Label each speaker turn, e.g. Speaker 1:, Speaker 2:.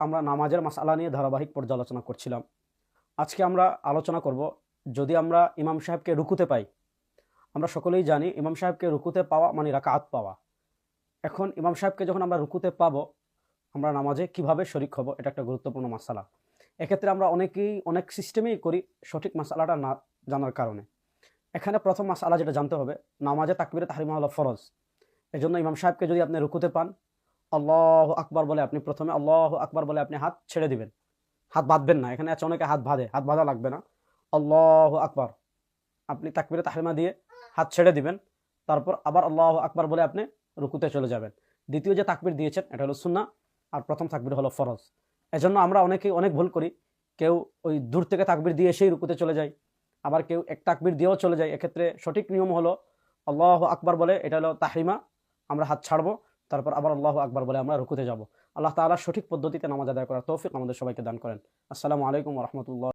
Speaker 1: আমরা নামাজের মাসালা নিয়ে ধারাবাহিক পর্যালোচনা করছিলাম। আজকে আমরা আলোচনা করব যদি আমরা ইমাম সাহেবকে রুকুতে পাই। আমরা সকলেই জানি ইমাম সাহেবকে রুকুতে পাওয়া মানে রাকাত পাওয়া। এখন ইমাম সাহেবকে যখন আমরা রুকুতে পাবো, আমরা নামাজে কীভাবে শরিক হব এটা একটা গুরুত্বপূর্ণ মাসালা। এক্ষেত্রে আমরা অনেকেই, অনেক সিস্টেমেই করি সঠিক মাসালাটা না জানার কারণে। এখানে প্রথম মাসালা যেটা জানতে হবে, নামাজে তাকবিরে তাহরিমা হলো ফরজ। এজন্য ইমাম সাহেবকে যদি আপনি রুকুতে পান আল্লাহ আকবার বলে আপনি প্রথমে আল্লাহ আকবার বলে আপনি হাত ছেড়ে দিবেন। হাত বাঁধবেন না, এখানে আছে অনেকে হাত বাঁধে, হাত বাঁধা লাগবে না। আল্লাহ আকবার। আপনি তাকবিরে তাহরিমা দিয়ে হাত ছেড়ে দিবেন, তারপর আবার আল্লাহ আকবার বলে আপনি রুকুতে চলে যাবেন। দ্বিতীয় যে তাকবির দিয়েছেন, এটা হলো সুন্না আর প্রথম তাকবির হলো ফরজ। এজন্য আমরা অনেকেই অনেক ভুল করি, কেউ ওই দূর থেকে তাকবির দিয়ে এসেই রুকুতে চলে যায়, আবার কেউ এক তাকবির দিয়েও চলে যায়। এক্ষেত্রে সঠিক নিয়ম হলো আল্লাহ আকবার বলে, এটা হলো তাহরিমা, আমরা হাত ছাড়বো তারপর আবার আল্লাহ আকবর বলে আমরা রুকুতে যাব। আল্লাহ তালা সঠিক পদ্ধতিতে নামাজ আদায় করার তৌফিক আমাদের সবাইকে দান করেন। আসসালামু আলাইকুম রহমতুল্লাহ।